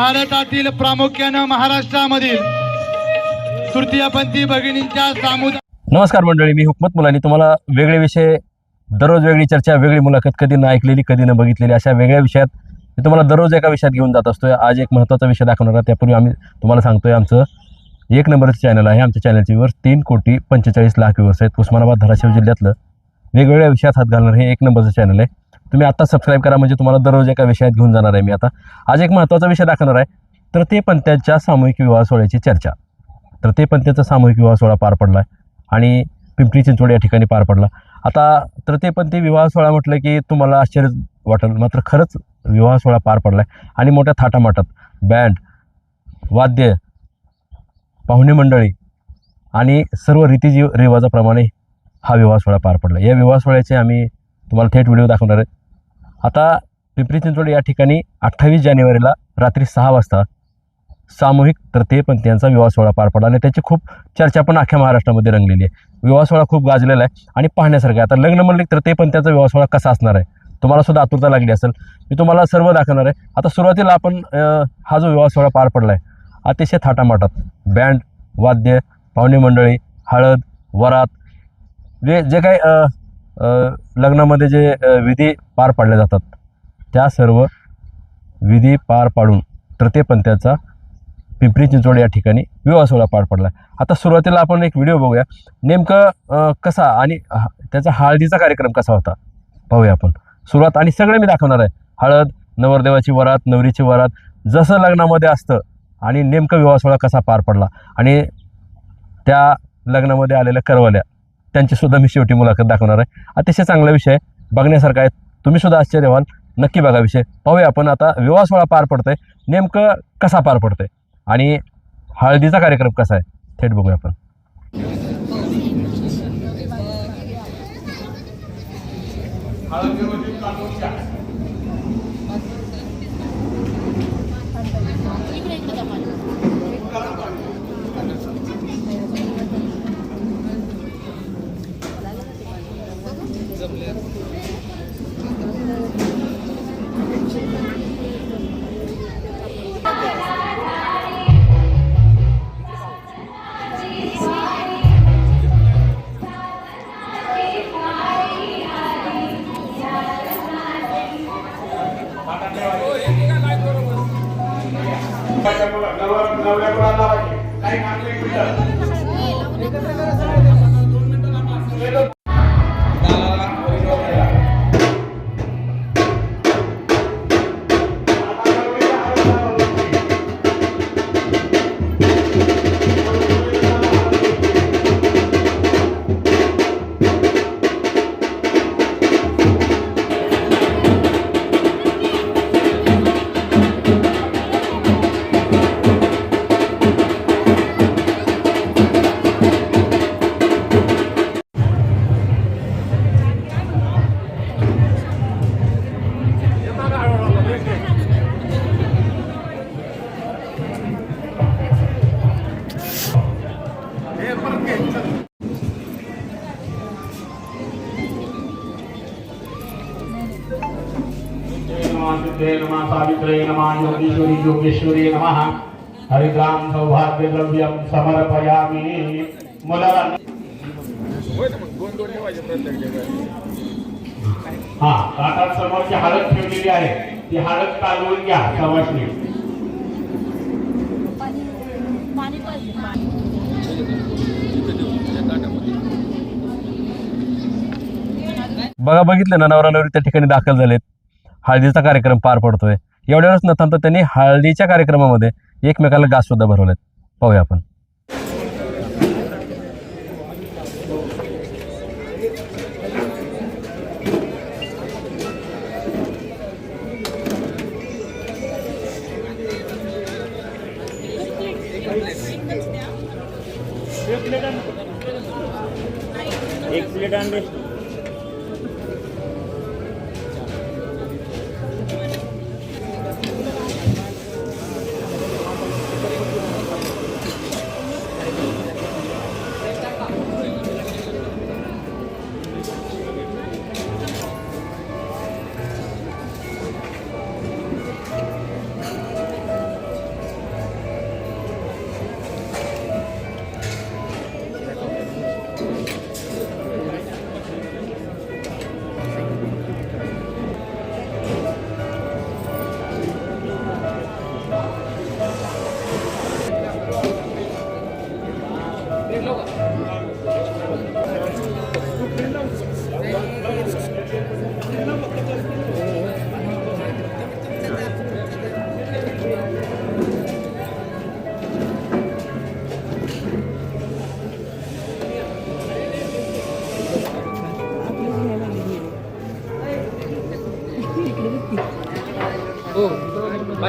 भारतातील प्रामुख्यानं महाराष्ट्रामधील तृतीयपंथी भगिनींच्या सामुदाय नमस्कार मंडळी मी हुकमत मुलानी. तुम्हाला वेगळे विषय दररोज वेगळी चर्चा वेगळी मुलाखत कधी न ऐकलेली कधी न बघितलेली अशा वेगळ्या विषयात मी तुम्हाला दररोज एका विषयात घेऊन जात असतोय. आज एक महत्त्वाचा विषय दाखवणार आहे त्यापूर्वी आम्ही तुम्हाला सांगतोय आमचं एक नंबरचं चॅनल आहे. आमच्या चॅनलचे व्ह्यूअर्स तीन कोटी पंचेचाळीस लाख व्ह्यूअर्स आहेत. उस्मानाबाद धाराशिव जिल्ह्यातलं वेगवेगळ्या विषयात हात घालणार हे एक नंबरचं चॅनल आहे. तुम्ही आता सबस्क्राईब करा म्हणजे तुम्हाला दररोज एका विषयात घेऊन जाणार आहे मी आता. आज एक महत्त्वाचा विषय दाखवणार आहे. तर ते पंत्याच्या सामूहिक विवाह सोहळ्याची चर्चा. तर ते पंत्याचा सामूहिक विवाह सोहळा पार पडला आहे आणि पिंपरी चिंचवड या ठिकाणी पार पडला. आता तर ते पण ते विवाह सोहळा म्हटलं की तुम्हाला आश्चर्य वाटेल मात्र खरंच विवाह सोहळा पार पडला आहे आणि मोठ्या थाटामाटात बँड वाद्य पाहुणे मंडळी आणि सर्व रीती रिवाजाप्रमाणे हा विवाह सोहळा पार पडला. या विवाह सोहळ्याचे आम्ही तुम्हाला थेट व्हिडिओ दाखवणार आहे. आता पिंपरी चिंचवड या ठिकाणी अठ्ठावीस जानेवारीला रात्री सहा वाजता सामूहिक तृतीयपंथीयांचा विवाह सोहळा पार पडला. आणि त्याची खूप चर्चा पण अख्ख्या महाराष्ट्रामध्ये रंगलेली आहे. विवाह सोहळा खूप गाजलेला आहे. आणि पाहण्यासारखं आहे. आता लग्न म्हणलं की तृतीयपंथीयांचा विवाह सोहळा कसा असणार आहे? तुम्हाला सुद्धा आतुरता लागली असेल. मी तुम्हाला सर्व दाखवणार आहे. आता सुरुवातीला आपण हा जो विवाह सोहळा पार पडला आहे अतिशय थाटामाटात. बँड वाद्य पाहुणे मंडळी हळद वरात जे जे काही लग्नामध्ये जे विधी पार पाडल्या जातात त्या सर्व विधी पार पाडून तृतीयपंथ्याचा पिंपरी चिंचवड या ठिकाणी विवाह सोहळा पार पडला. आता सुरुवातीला आपण एक व्हिडिओ बघूया. नेमकं कसा आणि हा- त्याचा हळदीचा कार्यक्रम कसा होता? पाहूया आपण. सुरुवात आणि सगळं मी दाखवणार आहे. हळद नवरदेवाची वरात नवरीची वरात जसं लग्नामध्ये असतं आणि नेमकं विवाह सोहळा कसा पार पडला. आणि त्या लग्नामध्ये आलेल्या करवल्या त्यांची सुद्धा मी शेवटी मुलाखत दाखवणार आहे. अतिशय चांगला विषय बघण्यासारखा आहे. तुम्ही सुद्धा आश्चर्य व्हाल नक्की बघा विषय. पाहूया आपण आता. विवाह सोहळा पार पडतोय. नेमकं कसा पार पडतोय? आणि हळदीचा कार्यक्रम कसा आहे? थेट बघूया आपण. नमः आता समोरची हळद ठेवलेली आहे. ती हळद काढून घ्या पाहिजे बघा बघितलं ना नवरा नवरी त्या ठिकाणी दाखल झालेत. हळदीचा कार्यक्रम पार पडतोय. एवढ्यावरच न थांबता त्यांनी हळदीच्या कार्यक्रमामध्ये एकमेकाला गास सुद्धा भरवलेत. पाहूया आपण. grande.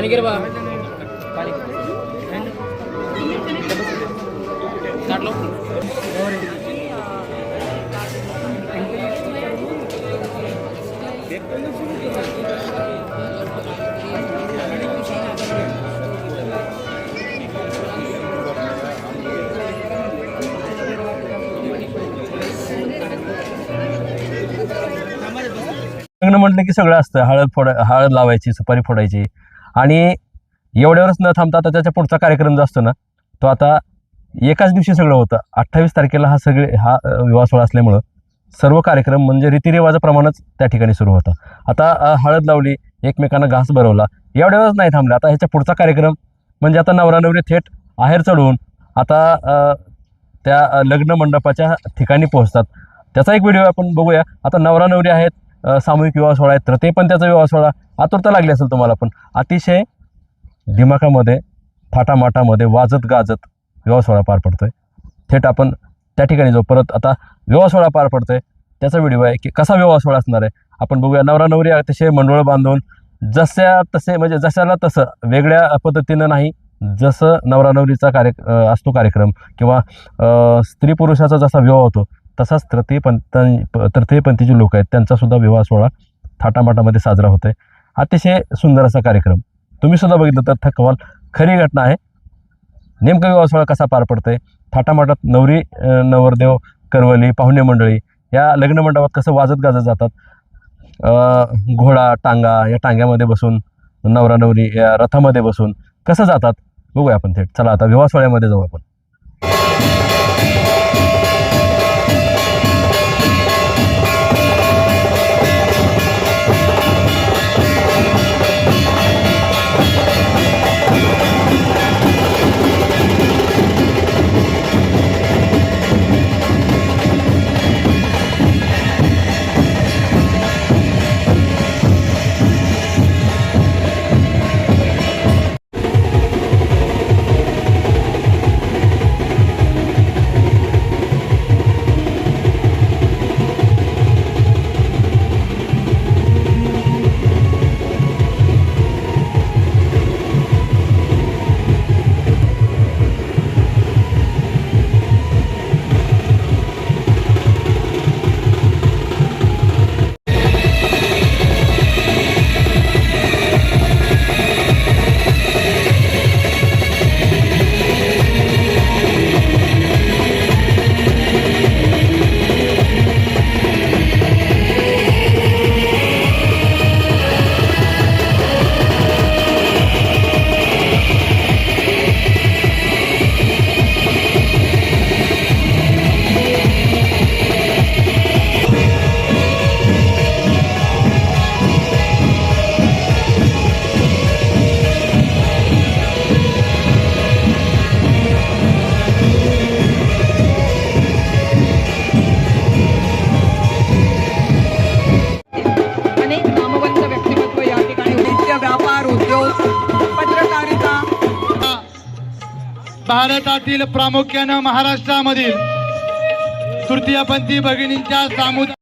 एक प्लेट आणले लग्न म्हटलं की सगळं असतं. हळद फोडा हळद लावायची सुपारी फोडायची. आणि एवढ्यावरच न थांबता आता त्याच्या पुढचा कार्यक्रम जो असतो ना तो आता एकाच दिवशी सगळं होतं. अठ्ठावीस तारखेला हा सगळे हा विवाह सोहळा असल्यामुळं सर्व कार्यक्रम म्हणजे रीतिरिवाजाप्रमाणेच त्या ठिकाणी सुरू होता. आता हळद लावली एकमेकांना घास भरवला एवढ्यावरच नाही थांबला. आता ह्याच्या पुढचा कार्यक्रम म्हणजे आता नवरा नवरी थेट आहेर चढवून आता त्या लग्न मंडपाच्या ठिकाणी पोहोचतात. त्याचा एक व्हिडिओ आपण बघूया. आता नवरा नवरी आहेत सामूहिक विवाह सोहळा आहेत तर ते पण त्याचा विवाह सोहळा आतुरता लागली असेल तुम्हाला पण अतिशय दिमाखामध्ये थाटामाटामध्ये वाजत गाजत विवाह सोहळा पार पडतोय. थेट आपण त्या ठिकाणी जाऊ. परत आता विवाह सोहळा पार पडतोय. त्याचा व्हिडिओ आहे की कसा विवाह सोहळा असणार आहे? आपण बघूया. नवरा नवरी अतिशय मंडळ बांधून जशा तसे म्हणजे जशाला तसं वेगळ्या पद्धतीनं नाही जसं नवरा नवरीचा कार्य असतो कार्यक्रम किंवा स्त्री पुरुषाचा जसा विवाह होतो तसाच तृतीयपंथ तृतीयपंथीचे लोक आहेत त्यांचा सुद्धा विवाह सोहळा थाटामाटामध्ये साजरा होतोय. अतिशय सुंदर असा कार्यक्रम. तुम्ही सुद्धा बघितलं तर थकवाल. खरी घटना आहे. नेमका विवाह सोहळा कसा पार पडतोय? थाटामाटात नवरी नवरदेव करवली पाहुणे मंडळी या लग्न मंडपात कसं वाजत गाजत जातात? घोडा टांगा या टांग्यामध्ये बसून नवरा नवरी या रथामध्ये बसून कसं जातात? बघूया आपण थेट. चला आता विवाह सोहळ्यामध्ये जाऊ आपण. भारतातील प्रामुख्यानं महाराष्ट्रामधील तृतीयपंथी भगिनींच्या सामुदायिक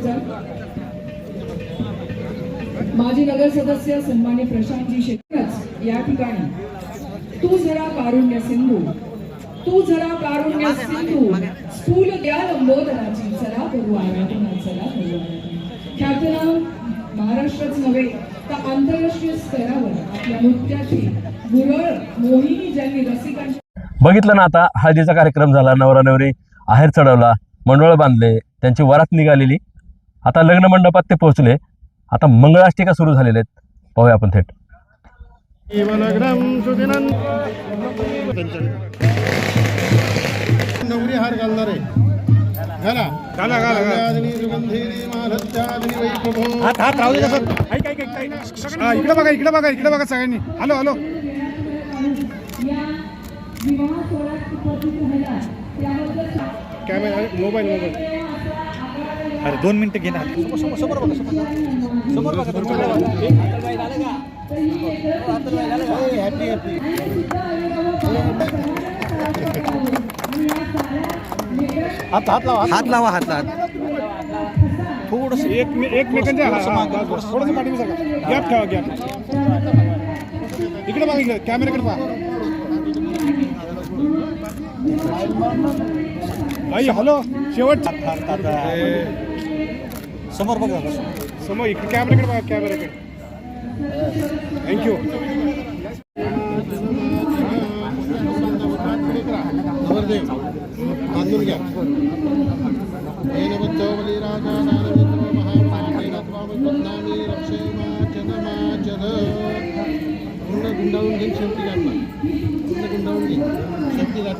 झाला माजी नगर सदस्य सन्मान्य प्रशांतजी शेखरच या ठिकाणी. तू जरा कारुण्य सिंधू. तू जरा कारुण्य सिंधू. स्थूल द्या लंबोदराची. चला करू आराधना चला करू ख्यातनाम महाराष्ट्रच नव्हे तर आंतरराष्ट्रीय स्तरावर आपल्या नृत्याची गुरळ मोहिनी ज्यांनी रसिकांची बघितलं ना आता हळदीचा कार्यक्रम झाला नवरा नवरी आहेर चढवला मंडळ बांधले त्यांची वरात निघालेली. आता लग्न मंडपात ते पोहोचले. आता मंगळाष्टिका सुरू झालेले आहेत. पाहूया आपण थेट. नवरी हार घालणार आहे. घाला. घाला हात हात राहू दे इकडे बघा इकडे बघा इकडे बघा सगळ्यांनी. Hello hello. Camera mobile mobile अरे दोन मिनिटं घे ना. समोर समोर बघा समोर. बघा समोर बघा. हात हात लावा हात लावा हात लावा. थोडस एक मि- एक मिनिटांच्या थोडंसं पाठी सगळं गॅप ठेवा गॅप. इकडे बघा इकडे. कॅमेराकडे पहा. आई हॅलो. शेवट. समोर बघा समोर इकडे कॅमेराकडे बघा कॅमेराकडे. थँक्यू. घ्या. बदनामी गुंडाळून घेईन शेवटी घातला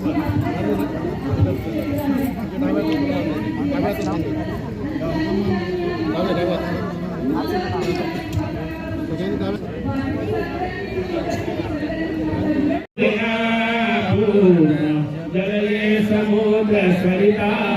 डाव्या डाव्यातून बांधून. डाव्या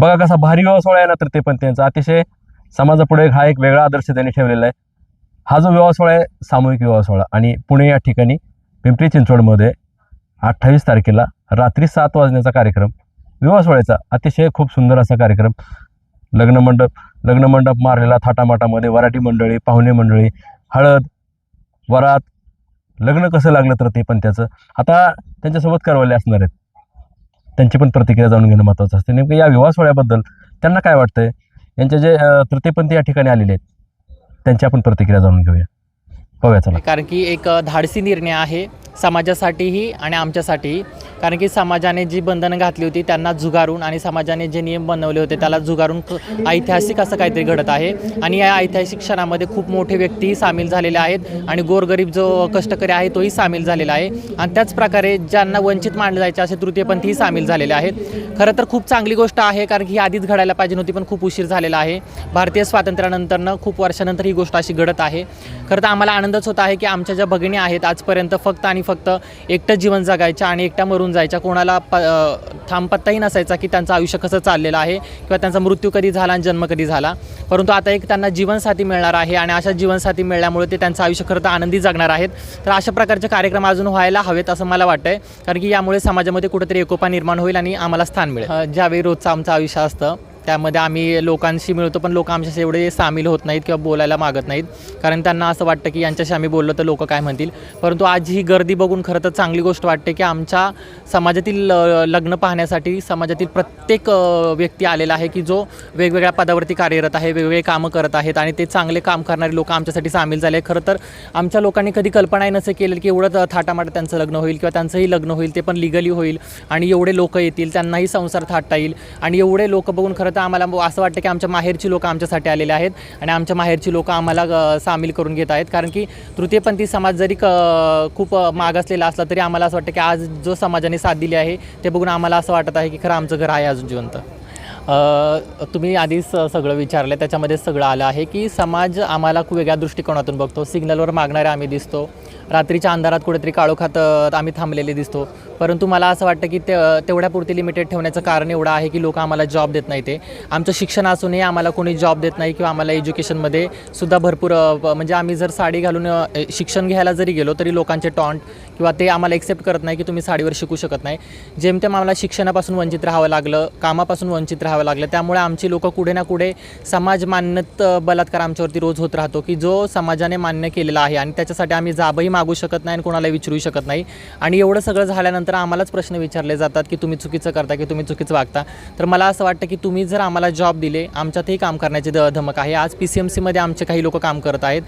बघा कसा भारी विवाह सोहळा आहे ना तर ते पण त्यांचा. अतिशय समाजापुढे हा एक वेगळा आदर्श त्यांनी ठेवलेला आहे. हा जो विवाह सोहळा आहे सामूहिक विवाह सोहळा. आणि पुणे या ठिकाणी पिंपरी चिंचवडमध्ये अठ्ठावीस तारखेला रात्री सात वाजण्याचा कार्यक्रम विवाह सोहळ्याचा अतिशय खूप सुंदर असा कार्यक्रम. लग्न मंडप लग्न मंडप मारलेला थाटामाटामध्ये वराठी मंडळी पाहुणे मंडळी हळद वरात लग्न कसं लागलं तर ते पण त्याचं. आता त्यांच्यासोबत करवले असणार आहेत. त्यांची पण प्रतिक्रिया जाणून घेणं महत्त्वाचं असते. नेमकं या विवाह सोहळ्याबद्दल त्यांना काय वाटतंय? यांचे जे तृतीयपंथी या ठिकाणी आलेले आहेत त्यांची आपण प्रतिक्रिया जाणून घेऊया. पाहूया चला. कारण की एक धाडसी निर्णय आहे समाजासाठीही आणि आमच्यासाठीही. कारण की समाजाने जी बंधनं घातली होती त्यांना जुगारून आणि समाजाने जे नियम बनवले होते त्याला जुगारून ऐतिहासिक असं काहीतरी घडत आहे. आणि या ऐतिहासिक क्षणामध्ये खूप मोठे व्यक्तीही सामील झालेले आहेत आणि गोरगरीब जो कष्टकरी आहे तोही सामील झालेला आहे. आणि त्याच प्रकारे ज्यांना वंचित मानले जायचे असे तृतीयपंथीही सामील झालेले आहेत. खरं तर खूप चांगली गोष्ट आहे कारण की ही आधीच घडायला पाहिजे नव्हती पण खूप उशीर झालेला आहे. भारतीय स्वातंत्र्यानंतरनं खूप वर्षानंतर ही गोष्ट अशी घडत आहे. खरं तर आम्हाला आनंदच होत आहे की आमच्या ज्या भगिनी आहेत आजपर्यंत फक्त आणि फक्त एकटं जीवन जगायच्या आणि एकट्या मरून जायच्या. कोणाला प थांबपत्ताही नसायचा की त्यांचं आयुष्य कसं चाललेलं आहे किंवा त्यांचा मृत्यू कधी झाला आणि जन्म कधी झाला. परंतु आता एक त्यांना जीवनसाथी मिळणार आहे आणि अशा जीवनसाथी मिळाल्यामुळे ते त्यांचं आयुष्य खरं तर आनंदी जगणार आहेत. तर अशा प्रकारचे कार्यक्रम अजून व्हायला हवेत असं मला वाटतं कारण की यामुळे समाजामध्ये कुठेतरी एकोपा निर्माण होईल आणि आम्हाला स्थान मिळेल. ज्यावेळी रोजचं आमचं आयुष्य असतं त्यामध्ये आम्ही लोकांशी मिळतो पण लोक आमच्याशी एवढे सामील होत नाहीत किंवा बोलायला मागत नाहीत. कारण त्यांना असं वाटतं की यांच्याशी आम्ही बोललो तर लोक काय म्हणतील. परंतु आज ही गर्दी बघून खरं तर चांगली गोष्ट वाटते की आमच्या समाजातील लग्न पाहण्यासाठी समाजातील प्रत्येक व्यक्ती आलेला आहे की जो वेगवेगळ्या पदावरती कार्यरत आहे वेगवेगळे कामं करत आहेत आणि ते चांगले काम करणारे लोक आमच्यासाठी सामील झाले. खरं तर आमच्या लोकांनी कधी कल्पनाही नसे केलेलं की एवढं थाटामाटा त्यांचं लग्न होईल किंवा त्यांचंही लग्न होईल ते पण लिगली होईल आणि एवढे लोक येतील त्यांनाही संसार थाटता येईल आणि एवढे लोक बघून खरं तर आम्हाला असं वाटतं की आमच्या माहेरची लोकं आमच्यासाठी आलेले आहेत आणि आमच्या माहेरची लोकं आम्हाला सामील करून घेत आहेत. कारण की तृतीयपंथी समाज जरी क खूप मागासलेला असला तरी आम्हाला असं वाटतं की आज जो समाजाने साथ दिली आहे ते बघून आम्हाला असं वाटत आहे की खरं आमचं घर आहे अजून जिवंत. तुम्ही आधीच सगळं विचारलं त्याच्यामध्ये सगळं आलं आहे की समाज आम्हाला खूप वेगळ्या दृष्टिकोनातून बघतो. सिग्नलवर मागणारे आम्ही दिसतो. रात्रीच्या अंधारात कुठेतरी काळोखात आम्ही थांबलेले दिसतो. परंतु मला असं वाटतं की ते तेवढ्यापुरती लिमिटेड ठेवण्याचं कारण एवढं आहे की लोक आम्हाला जॉब देत नाही ते आमचं शिक्षण असूनही आम्हाला कोणी जॉब देत नाही किंवा आम्हाला एज्युकेशनमध्ये सुद्धा भरपूर म्हणजे आम्ही जर साडी घालून शिक्षण घ्यायला जरी गेलो तरी लोकांचे टॉन्ट किंवा ते आम्हाला एक्सेप्ट करत नाही की तुम्ही साडीवर शिकू शकत नाही. जेमतेम आम्हाला शिक्षणापासून वंचित राहावं लागलं कामापासून वंचित राहावं लागलं त्यामुळे आमची लोकं कुठे ना कुठे समाज मान्यत बलात्कार आमच्यावरती रोज होत राहतो की जो समाजाने मान्य केलेला आहे आणि त्याच्यासाठी आम्ही जाबही मागू शकत नाही आणि कोणाला विचारू शकत नाही. आणि एवढं सगळं झाल्यानंतर आम्हालाच प्रश्न विचारले जातात की तुम्ही चुकीचं करता की तुम्ही चुकीचं वागता. तर मला असं वाटतं की तुम्ही जर आम्हाला जॉब दिले आमच्यातही काम करण्याची द धमक आहे. आज पी सी एम सीमध्ये आमचे काही लोक काम करत आहेत.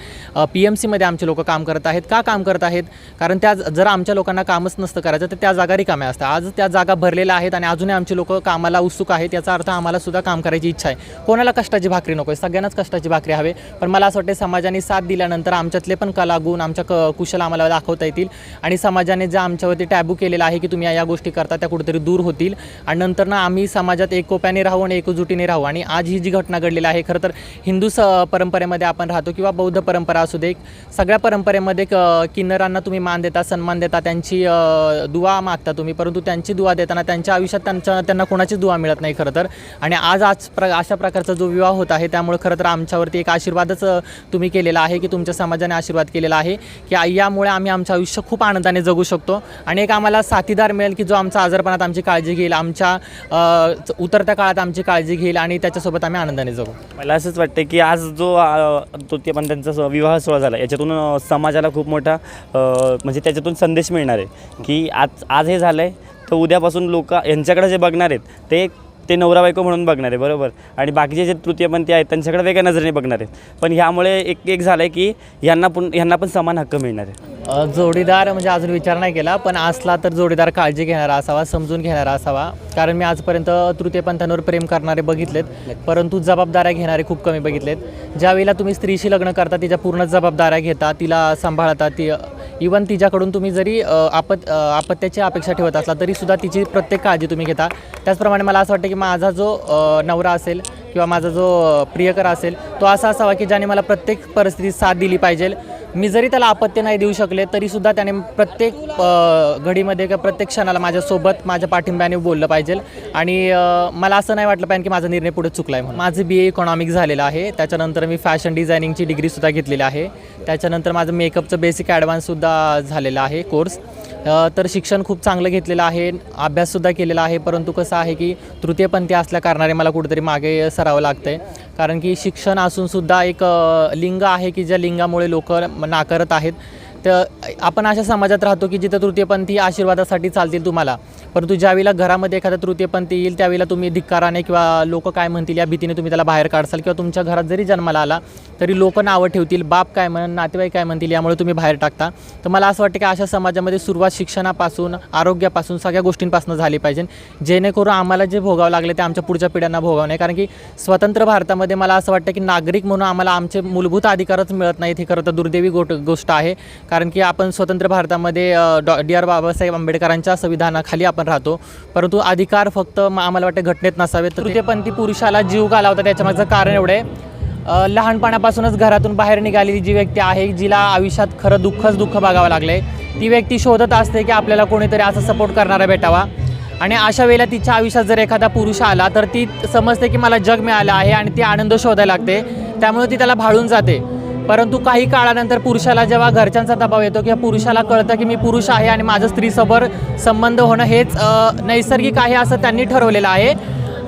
पी एम सीमध्ये आमचे लोक काम करत आहेत. का काम करत आहेत? कारण त्या जर आमच्या लोकांना कामच नसतं करायचं तर त्या जागा रिकाम्या असतात. आज त्या जागा भरलेल्या आहेत आणि अजूनही आमचे लोक कामाला उत्सुक आहेत याचा अर्थ आम्हाला सुद्धा काम करायची इच्छा आहे. कोणाला कष्टाची भाकरी नको आहे? सगळ्यांनाच कष्टाची भाकरी हवे. पण मला असं वाटतं समाजाने साथ दिल्यानंतर आमच्यातले पण कलागुण आमच्या क कुशल आम्हाला दाखवता येतील. आणि समाजाने जे आमच्यावरती टॅबू केलेला आहे आहे की तुम्ही या- या गोष्टी करता त्या कुठेतरी दूर होतील. आणि नंतर ना आम्ही समाजात एकोप्याने राहू आणि एकजुटीने राहू. आणि आज ही जी घटना घडलेली आहे खरं तर हिंदू स परंपरेमध्ये आपण राहतो किंवा बौद्ध परंपरा असू दे सगळ्या परंपरेमध्ये क किन्नरांना तुम्ही मान देता सन्मान देता त्यांची दुवा मागता तुम्ही. परंतु त्यांची दुवा देताना त्यांच्या आयुष्यात त्यांच्या त्यांना कोणाचीच दुवा मिळत नाही खरं तर. आणि आज आज प्र अशा प्रकारचा जो विवाह होत आहे त्यामुळे खरं तर आमच्यावरती एक आशीर्वादच तुम्ही केलेला आहे की तुमच्या समाजाने आशीर्वाद केलेला आहे की यामुळे आम्ही आमचं आयुष्य खूप आनंदाने जगू शकतो. आणि एक आम्हाला सा साथीदार मिळेल की जो आमचा आजारपणात आमची काळजी घेईल आमच्या उतरत्या काळात आमची काळजी घेईल आणि त्याच्यासोबत आम्ही आनंदाने जगू. मला असंच वाटतं की आज जो तृतीयपंथांचा स- विवाह सोहळा झाला याच्यातून समाजाला खूप मोठा म्हणजे त्याच्यातून संदेश मिळणार आहे की आज आज हे झालं आहे तर उद्यापासून लोक यांच्याकडे जे बघणार आहेत ते ते नवरा बायको म्हणून बघणार आहे बरोबर? आणि बाकीचे जे तृतीयपंथी आहेत त्यांच्याकडे वेगळ्या नजरेने बघणार. आहेत पण ह्यामुळे एक एक झालं आहे की यांना पण ह्यांना पण समान हक्क मिळणार आहे. अ, जोडीदार म्हणजे अजून विचार नाही केला पण असला तर जोडीदार काळजी घेणारा असावा समजून घेणारा असावा. कारण मी आजपर्यंत तृतीयपंथांवर प्रेम करणारे बघितलेत परंतु जबाबदाऱ्या घेणारे खूप कमी बघितलेत. ज्यावेळेला तुम्ही स्त्रीशी लग्न करता तिच्या पूर्ण जबाबदाऱ्या घेता तिला सांभाळता ती इवन तिच्याकडून तुम्ही जरी आपत आपत्याची अपेक्षा ठेवत असला तरीसुद्धा तिची प्रत्येक काळजी तुम्ही घेता. त्याचप्रमाणे मला असं वाटतं की माझा जो नवरा असेल किंवा माझा जो प्रियकर असेल तो असा असावा की ज्याने मला प्रत्येक परिस्थितीत साथ दिली पाहिजे. मी जरी त्याला अपत्य नाही देऊ शकले तरीसुद्धा त्याने प्रत्येक घडीमध्ये किंवा प्रत्येक क्षणाला माझ्यासोबत माझ्या पाठिंब्याने बोललं पाहिजे. आणि मला असं नाही वाटलं पाहिजे की माझा निर्णय पुढे चुकला आहे म्हणून. माझं बी ए इकॉनॉमिक झालेलं आहे. त्याच्यानंतर मी फॅशन डिझायनिंगची डिग्रीसुद्धा घेतलेली आहे. त्याच्यानंतर माझं मेकअपचं बेसिक ॲडव्हान्ससुद्धा झालेलं आहे कोर्स तर शिक्षण खूप चांगलं घेतलेलं आहे अभ्याससुद्धा केलेला आहे परंतु कसं आहे की तृतीयपंथी असल्या कारणाने मला कुठेतरी मागे सरावं लागतं आहे कारण की शिक्षण असूनसुद्धा एक लिंग आहे की ज्या लिंगामुळे लोक नाकारत आहेत तर आपण अशा समाजात राहतो की जिथं तृतीयपंथी आशीर्वादासाठी चालतील तुम्हाला. परंतु ज्यावेळेला घरामध्ये एखादा तृतीयपंथी येईल त्यावेळेला तुम्ही धिक्काराने किंवा लोक काय म्हणतील या भीतीने तुम्ही त्याला बाहेर काढसाल किंवा तुमच्या घरात जरी जन्माला आला तरी लोक नावं ठेवतील बाप काय म्हण नातेवाईक काय म्हणतील यामुळे तुम्ही बाहेर टाकता. तर मला असं वाटतं की अशा समाजामध्ये सुरुवात शिक्षणापासून आरोग्यापासून सगळ्या गोष्टींपासून झाली पाहिजे. जेणेकरून आम्हाला जे भोगावं लागले ते आमच्या पुढच्या पिढ्यांना भोगावं नाही कारण की स्वतंत्र भारतामध्ये मला असं वाटतं की नागरिक म्हणून आम्हाला आमचे मूलभूत अधिकारच मिळत नाहीत हे खरं तर दुर्दैवी गोट गोष्ट आहे. कारण की आपण स्वतंत्र भारतामध्ये डॉ डी आर बाबासाहेब आंबेडकरांच्या संविधानाखाली आपण राहतो. परंतु अधिकार फक्त आम्हाला वाटते घटनेत नसावेत. तृतीयपंथी पुरुषाला जीव घालावता त्याच्यामागचं कारण एवढं आहे. लहानपणापासूनच घरातून बाहेर निघालेली जी व्यक्ती आहे जिला आयुष्यात खरं दुःखच दुःख बघावं लागलं आहे ती व्यक्ती शोधत असते की आपल्याला कोणीतरी असं सपोर्ट करणारा भेटावा. आणि अशा वेळेला तिच्या आयुष्यात जर एखादा पुरुष आला तर ती समजते की मला जग मिळालं आहे आणि ती आनंद शोधायला लागते. त्यामुळे ती त्याला भाळून जाते. परंतु काही काळानंतर पुरुषाला जेव्हा घरच्यांचा दबाव येतो किंवा पुरुषाला कळतं की मी पुरुष आहे आणि माझं स्त्रीसोबत संबंध होणं हेच नैसर्गिक आहे असं त्यांनी ठरवलेलं आहे.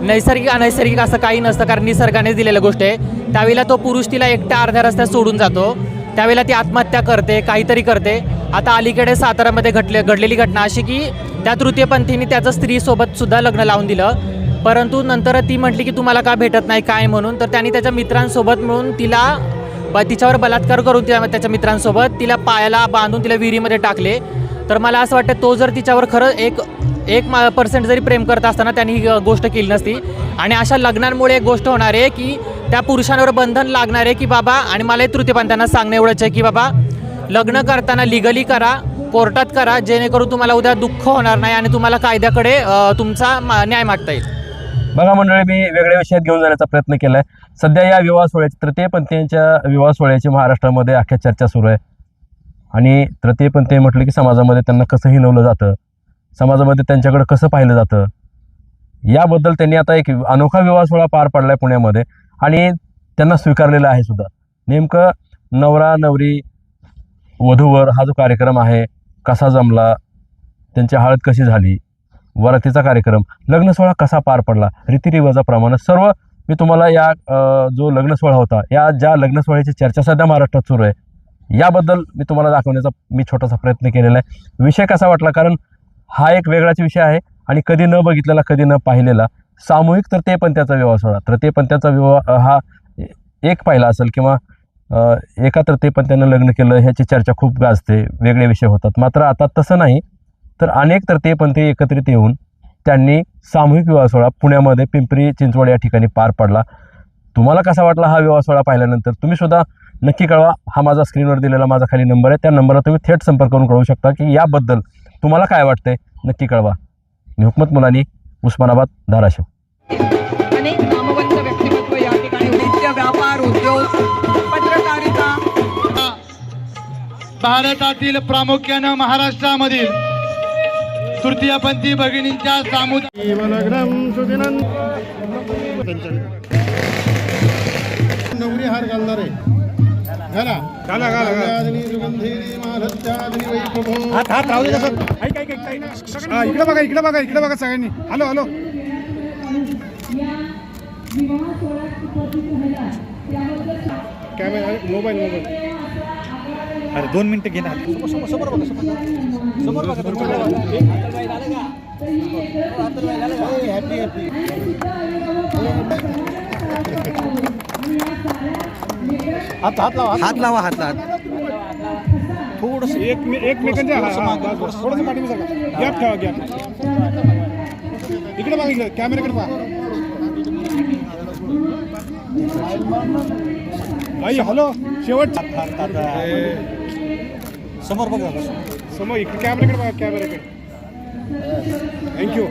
नैसर्गिक अनैसर्गिक असं काही नसतं कारण निसर्गाने दिलेल्या गोष्ट आहे. त्यावेळेला तो पुरुष तिला एकट्या अर्ध्या रस्त्यात सोडून जातो. त्यावेळेला ती आत्महत्या करते काहीतरी करते. आता अलीकडे साताऱ्यामध्ये घडले घडलेली घटना अशी की त्या तृतीयपंथीने त्याचं स्त्रीसोबत सुद्धा लग्न लावून दिलं. परंतु नंतर ती म्हटली की तुम्हाला का भेटत नाही काय म्हणून? तर त्यांनी त्याच्या मित्रांसोबत मिळून तिला ब तिच्यावर बलात्कार करून त्याच्या मित्रांसोबत तिला पायाला बांधून तिला विहिरीमध्ये टाकले. तर मला असं वाटतं तो जर तिच्यावर खरं एक एक मा पर्सेंट जरी प्रेम करत असताना त्यांनी ही गोष्ट केली नसती. आणि अशा लग्नांमुळे एक गोष्ट होणार आहे की त्या पुरुषांवर बंधन लागणार आहे की बाबा आणि मला तृतीयपंथांना सांगणं एवढंच आहे की बाबा लग्न करताना लिगली करा कोर्टात करा जेणेकरून तुम्हाला उद्या दुःख होणार नाही आणि तुम्हाला कायद्याकडे तुमचा न्याय मागता येईल. बघा मंडळी मी वेगळ्या विषयात घेऊन जाण्याचा प्रयत्न केला आहे सध्या या विवाह सोहळ्याची तृतीयपंथीयांच्या विवाह सोहळ्याची महाराष्ट्रामध्ये अख्ख्या चर्चा सुरू आहे. आणि तृतीयपंथीय म्हटलं की समाजामध्ये त्यांना कसं हिनवलं जातं समाजामध्ये त्यांच्याकडे कसं पाहिलं जातं याबद्दल त्यांनी आता एक अनोखा विवाह सोहळा पार पाडला आहे पुण्यामध्ये आणि त्यांना स्वीकारलेला आहे सुद्धा. नेमकं नवरा नवरी वधूवर हा जो कार्यक्रम आहे कसा जमला त्यांची हळद कशी झाली वरातीचा कार्यक्रम लग्न सोहळा कसा पार पडला रीतिरिवाजाप्रमाणे सर्व मी तुम्हाला या जो लग्न सोहळा होता या ज्या लग्न सोहळ्याची चर्चा सध्या महाराष्ट्रात सुरू आहे याबद्दल मी तुम्हाला दाखवण्याचा मी छोटासा प्रयत्न केलेला आहे. विषय कसा वाटला? कारण हा एक वेगळाच विषय आहे आणि कधी न बघितलेला कधी न पाहिलेला सामूहिक तर ते पण त्याचा विवाह सोहळा. त्याचा विवाह हा एक पाहिला असेल किंवा एकत्र ते पण त्यानं लग्न केलं ह्याची चर्चा खूप गाजते वेगळे विषय होतात. मात्र आता तसं नाही तर अनेक तर ते पण ते एकत्रित येऊन त्यांनी सामूहिक विवाह सोहळा पुण्यामध्ये पिंपरी चिंचवड या ठिकाणी पार पाडला. तुम्हाला कसा वाटला हा विवाह सोहळा पाहिल्यानंतर? तुम्ही सुद्धा नक्की कळवा. हा माझा स्क्रीनवर दिलेला माझा खाली नंबर आहे. त्या नंबरला तुम्ही थेट संपर्क करून कळवू शकता की याबद्दल तुम्हाला काय वाटतंय? नक्की कळवा. मी हुकमत मुलानी उस्मानाबाद धाराशिव. अनेक नामवंत व्यक्तिमत्व या ठिकाणी नित्य व्यापार उद्योग पत्रकारिता भारतातील प्रामुख्यानं महाराष्ट्रामधील तृतीयपंथी भगिनींच्या सामुदायिक नवरी हार घालणार आहे. घाला. घाला घाला. हा, इकडे बघा इकडे बघा इकडे बघा सगळ्यांनी. Hello hello. Camera mobile mobile. अरे दोन मिनिटं घे ना. समोर समोर समोर बघा समोर. समोर बघा समोर बघा. हात हात लावा हात लावा. हात लावा. थोडस एक मी एक मिनिटांच्या थोडंसं पाठी गॅप ठेवा गॅप. इकडे बघा इकडे. कॅमेराकडे पहा. आई हॅलो. शेवट समोर बघा. समोर इकडे कॅमेराकडे बघा कॅमेराकडे थँक्यू